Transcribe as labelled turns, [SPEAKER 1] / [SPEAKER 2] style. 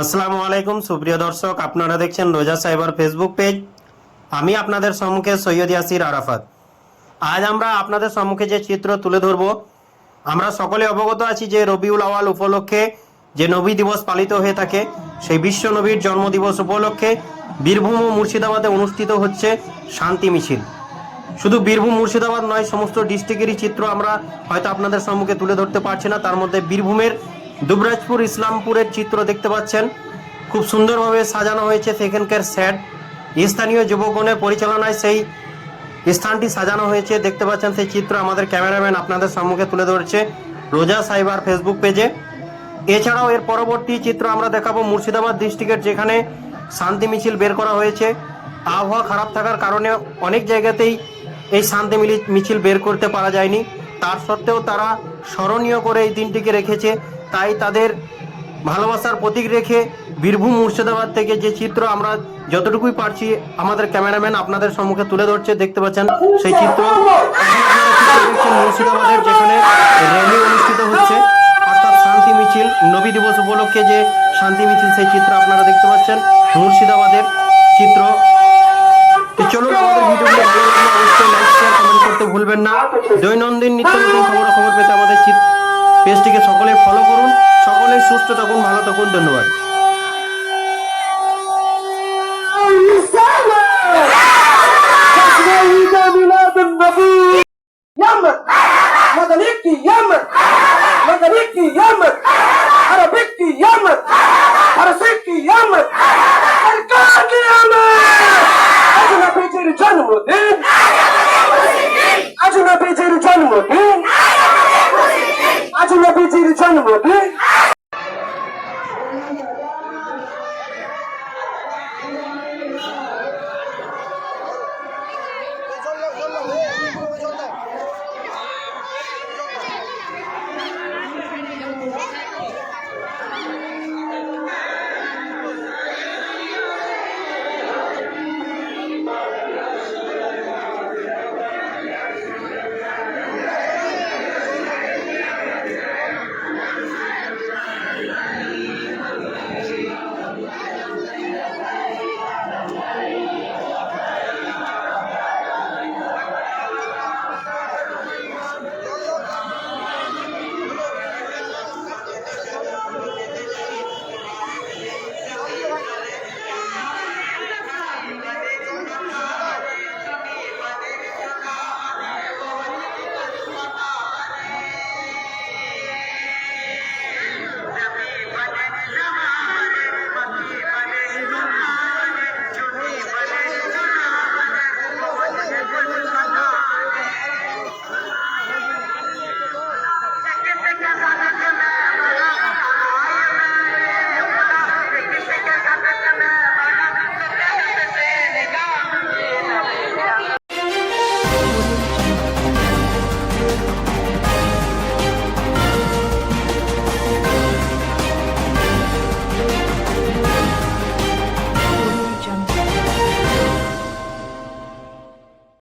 [SPEAKER 1] আসসালামু আলাইকুম, সুপ্রিয় দর্শক, আপনারা দেখছেন রোজা সাইবার ফেসবুক পেজ। আমি আপনাদের সম্মুখে সৈয়দ ইয়াসির আরাফাত। আজ আমরা আপনাদের সম্মুখে যে চিত্র তুলে ধরব, আমরা সকলে অবগত আছি যে রবিউল আওয়াল উপলক্ষে যে নবী দিবস পালিত হয়ে থাকে, সেই বিশ্ব নবীর জন্মদিবস উপলক্ষে বীরভূম ও মুর্শিদাবাদে অনুষ্ঠিত হচ্ছে শান্তি মিছিল। শুধু বীরভূম, মুর্শিদাবাদ নয়, সমস্ত ডিস্ট্রিক্টেরই চিত্র আমরা হয়তো আপনাদের সম্মুখে তুলে ধরতে পারছি না, তার মধ্যে বীরভূমের দুবরাজপুর ইসলামপুরের চিত্র দেখতে পাচ্ছেন। খুব সুন্দরভাবে সাজানো হয়েছে সেখানকার স্যাড স্থানীয় যুবগণের পরিচালনায় সেই স্থানটি সাজানো হয়েছে। দেখতে পাচ্ছেন সেই চিত্র আমাদের ক্যামেরাম্যান আপনাদের সম্মুখে তুলে ধরেছে রোজা সাইবার ফেসবুক পেজে। এছাড়াও এর পরবর্তী চিত্র আমরা দেখাবো মুর্শিদাবাদ ডিস্ট্রিক্টের যেখানে শান্তি মিছিল বের করা হয়েছে। আবহাওয়া খারাপ থাকার কারণে অনেক জায়গাতেই এই শান্তি মিছিল বের করতে পারা যায়নি। তার সত্ত্বেও তারা স্মরণীয় করে এই দিনটিকে রেখেছে। তাই তাদের ভালোবাসার প্রতীক রেখে বীরভূম মুর্শিদাবাদ থেকে যে চিত্র আমরা যতটুকুই পারছি, আমাদের ক্যামেরাম্যান আপনাদের সম্মুখে তুলে ধরছে, দেখতে পাচ্ছেন? সেই চিত্র চিত্র মুর্শিদাবাদের যেখানে র্যালি অনুষ্ঠিত হচ্ছে, অর্থাৎ শান্তি মিছিল, নবী দিবস উপলক্ষে যে শান্তি মিছিল, সেই চিত্র আপনারা দেখতে পাচ্ছেন, মুর্শিদাবাদের চিত্র। চলুন আমাদের ভিডিওগুলো অবশ্যই লাইক শেয়ার কমেন্ট করতে ভুলবেন না। দৈনন্দিন নিত্য নতুন খবর খবর পেতে আমাদের চিত- পেজটিকে সকলে ফলো করুন। সকলেই সুস্থ থাকুন ভালো থাকুন ধন্যবাদ। luôn đấy